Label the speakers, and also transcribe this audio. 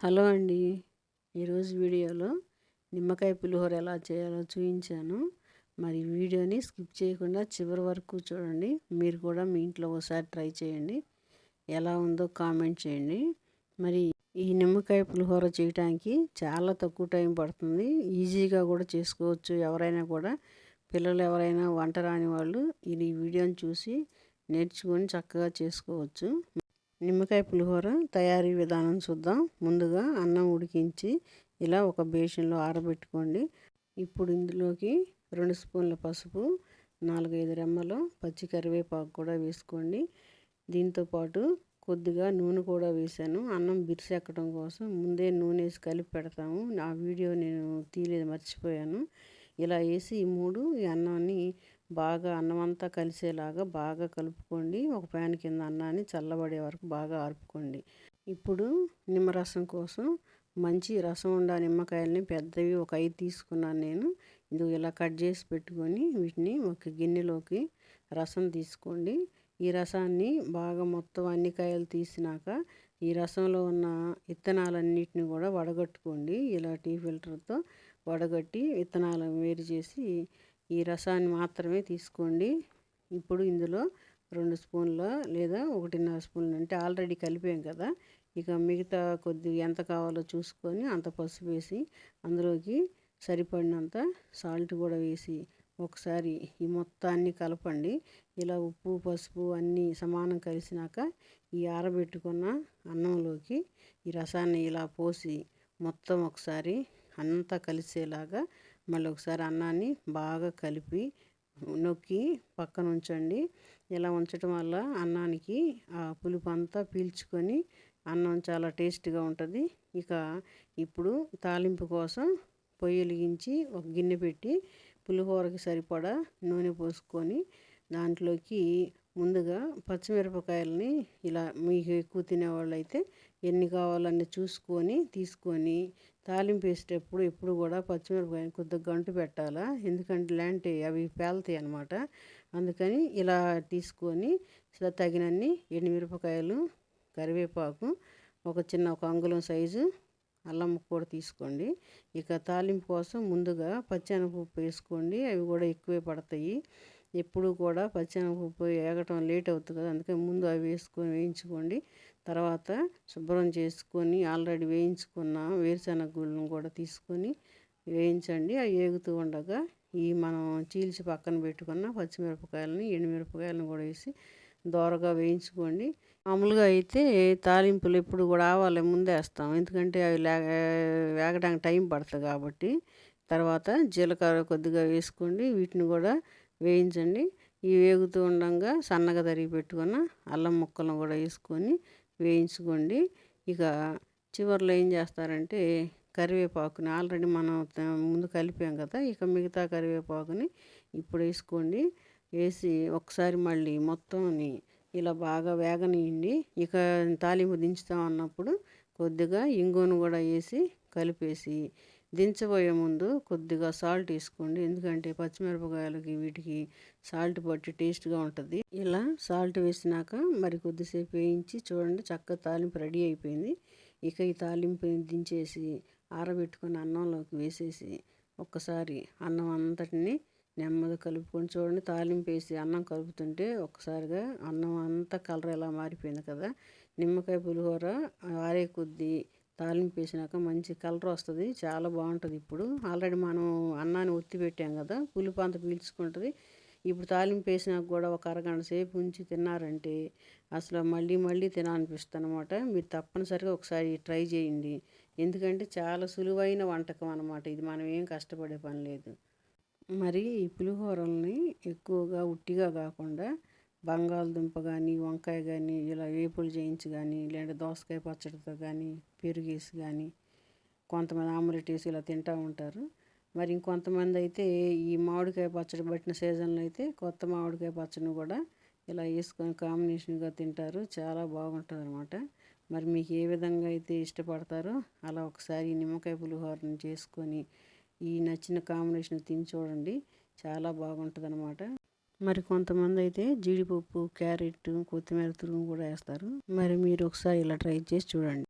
Speaker 1: Hello అండి. ఈరోజు వీడియోలో నిమ్మకాయ పులిహోర ఎలా చేయాలో చూపించాను మరి వీడియోని స్కిప్ చేయకుండా చివరి వరకు చూడండి. మీరు కూడా మీ ఇంట్లో ఒకసారి ట్రై చేయండి. ఎలా ఉందో కామెంట్ చేయండి. మరి ఈ నిమ్మకాయ పులిహోర చేయడానికి చాలా తక్కువ టైం పడుతుంది. ఈజీగా కూడా చేసుకోవచ్చు. ఎవరైనా కూడా పిల్లలు ఎవరైనా వంట రాని వాళ్ళు ఈ వీడియోని చూసి నేర్చుకొని చక్కగా చేసుకోవచ్చు. నిమ్మకాయ పులిహోర తయారీ విధానం చూద్దాం. ముందుగా అన్నం ఉడికించి ఇలా ఒక బేషన్లో ఆరబెట్టుకోండి. ఇప్పుడు ఇందులోకి రెండు స్పూన్ల పసుపు నాలుగైదు రెమ్మలు పచ్చి కరివేపాకు కూడా వేసుకోండి. దీంతోపాటు కొద్దిగా నూనె కూడా వేసాను అన్నం బిరిసెక్కడం కోసం ముందే నూనె వేసి కలిపి పెడతాము. నా వీడియో నేను తీయలేదు మర్చిపోయాను. ఇలా వేసి ఈ మూడు ఈ అన్నాన్ని బాగా అన్నం అంతా కలిసేలాగా బాగా కలుపుకోండి. ఒక ప్యాన్ కింద అన్నాన్ని చల్లబడే వరకు బాగా ఆర్పుకోండి. ఇప్పుడు నిమ్మరసం కోసం మంచి రసం ఉండ నిమ్మకాయలని పెద్దవి ఒక ఐదు తీసుకున్నాను నేను. ఇది ఇలా కట్ చేసి పెట్టుకొని వీటిని ఒక గిన్నెలోకి రసం తీసుకోండి. ఈ రసాన్ని బాగా మొత్తం అన్ని కాయలు తీసినాక ఈ రసంలో ఉన్న విత్తనాలన్నిటిని కూడా వడగట్టుకోండి. ఇలా టీ ఫిల్టర్తో వడగట్టి విత్తనాలను వేరు చేసి ఈ రసాన్ని మాత్రమే తీసుకోండి. ఇప్పుడు ఇందులో రెండు స్పూన్ల లేదా ఒకటిన్నర స్పూన్లు అంటే ఆల్రెడీ కలిపాం కదా. ఇక మిగతా కొద్ది ఎంత కావాలో చూసుకొని అంత పసుపు వేసి అందులోకి సరిపడినంత సాల్ట్ కూడా వేసి ఒకసారి ఈ మొత్తాన్ని కలపండి. ఇలా ఉప్పు పసుపు అన్నీ సమానం కలిసినాక ఈ ఆరబెట్టుకున్న అన్నంలోకి ఈ రసాన్ని ఇలా పోసి మొత్తం ఒకసారి అంతా కలిసేలాగా మళ్ళీ ఒకసారి అన్నాన్ని బాగా కలిపి నొక్కి పక్కన ఉంచండి. ఇలా ఉంచడం వల్ల అన్నానికి ఆ పులుపు అంతా పీల్చుకొని అన్నం చాలా టేస్ట్గా ఉంటుంది. ఇక ఇప్పుడు తాలింపు కోసం పొయ్యి వెలిగించి ఒక గిన్నె పెట్టి పులిహోరకి సరిపడా నూనె పోసుకొని దాంట్లోకి ముందుగా పచ్చిమిరపకాయలని ఇలా మీకు ఎక్కువ తినేవాళ్ళైతే ఎన్ని కావాలన్నీ చూసుకొని తీసుకొని తాలింపు వేసేటప్పుడు ఎప్పుడు కూడా పచ్చిమిరపకాయని కొద్దిగా గంటు పెట్టాలా? ఎందుకంటే ఇలాంటి అవి పేలుతాయి అనమాట అందుకని ఇలా తీసుకొని తగినన్ని ఎండుమిరపకాయలు కరివేపాకు ఒక చిన్న ఒక అంగుళం సైజు అల్లం కూడా తీసుకోండి. ఇక తాలింపు కోసం ముందుగా పచ్చెనపప్పు వేసుకోండి. అవి కూడా ఎక్కువే పడతాయి. ఎప్పుడు కూడా పచ్చెనగపప్పు వేగటం లేట్ అవుతుంది కదా అందుకే ముందు అవి వేసుకొని వేయించుకోండి. తర్వాత శుభ్రం చేసుకొని ఆల్రెడీ వేయించుకున్న వేరుశెనగ గుళ్ళను కూడా తీసుకొని వేయించండి. అవి వేగుతూ ఉండగా ఈ మనం చీల్చి పక్కన పెట్టుకున్న పచ్చిమిరపకాయలని ఎండుమిరపకాయలను కూడా వేసి దోరగా వేయించుకోండి. మామూలుగా అయితే తాలింపులు ఎప్పుడు కూడా ఆవాలి ముందే వేస్తాం. ఎందుకంటే అవి వేగడానికి టైం పడుతుంది కాబట్టి. తర్వాత జీలకర్ర కొద్దిగా వేసుకోండి. వీటిని కూడా వేయించండి. ఇవి వేగుతూ ఉండగా సన్నగా తరిగి పెట్టుకున్న అల్లం ముక్కలను కూడా వేసుకొని వేయించుకోండి. ఇక చివరిలో ఏం చేస్తారంటే కరివేపాకుని ఆల్రెడీ మనం ముందు కలిపాం కదా ఇక మిగతా కరివేపాకుని ఇప్పుడు వేసుకోండి. వేసి ఒకసారి మళ్ళీ మొత్తంని ఇలా బాగా వేగనీయండి. ఇక తాలింపు దించుతాం అన్నప్పుడు కొద్దిగా ఇంగువను కూడా వేసి కలిపేసి దించబోయే ముందు కొద్దిగా సాల్ట్ వేసుకోండి. ఎందుకంటే పచ్చిమిరపకాయలకి వీటికి సాల్ట్ పట్టి టేస్ట్గా ఉంటుంది. ఇలా సాల్ట్ వేసినాక మరి కొద్దిసేపు వేయించి చూడండి చక్కగా తాలింపు రెడీ అయిపోయింది. ఇక ఈ తాలింపుని దించేసి ఆరబెట్టుకుని అన్నంలోకి వేసేసి ఒక్కసారి అన్నం అంతటిని నెమ్మది కలుపుకొని చూడండి. తాలింపు వేసి అన్నం కలుపుతుంటే ఒక్కసారిగా అన్నం అంతా కలర్ ఎలా మారిపోయింది కదా. నిమ్మకాయ పులిహోర ఆరే కొద్దీ తాలింపు వేసినాక మంచి కలర్ వస్తుంది. చాలా బాగుంటుంది ఇప్పుడు. ఆల్రెడీ మనం అన్నాన్ని ఒత్తి పెట్టాం కదా పులుపు అంత పీల్చుకుంటుంది. ఇప్పుడు తాలింపు వేసినాక కూడా ఒక అరగంట సేపు ఉంచి తిన్నారంటే అసలు మళ్ళీ మళ్ళీ తినాలనిపిస్తుంది అనమాట మీరు తప్పనిసరిగా ఒకసారి ట్రై చేయండి. ఎందుకంటే చాలా సులువైన వంటకం అనమాట ఇది. మనం ఏం కష్టపడే పని లేదు. మరి ఈ పులిహోరల్ని ఎక్కువగా ఉట్టిగా కాకుండా బంగాళదుంప కానీ వంకాయ కానీ ఇలా వేపులు చేయించి కానీ లేదంటే దోసకాయ పచ్చడితో కానీ పెరుగేసి కానీ కొంతమంది ఆమ్లెట్ వేసి ఇలా తింటూ ఉంటారు. మరి ఇంకొంతమంది అయితే ఈ మామిడికాయ పచ్చడి పట్టిన సీజన్లో అయితే కొత్త మామిడికాయ పచ్చడిని కూడా ఇలా వేసుకొని కాంబినేషన్గా తింటారు. చాలా బాగుంటుంది అనమాట మరి మీకు ఏ విధంగా అయితే ఇష్టపడతారో అలా ఒకసారి నిమ్మకాయ పులిహోరని చేసుకొని ఈ నచ్చిన కాంబినేషన్ తిని చూడండి. చాలా బాగుంటుంది అనమాట మరి కొంతమంది అయితే జీడిపప్పు క్యారెట్ కొత్తిమీర తురుము కూడా వేస్తారు. మరి మీరు ఒకసారి ఇలా ట్రై చేసి చూడండి.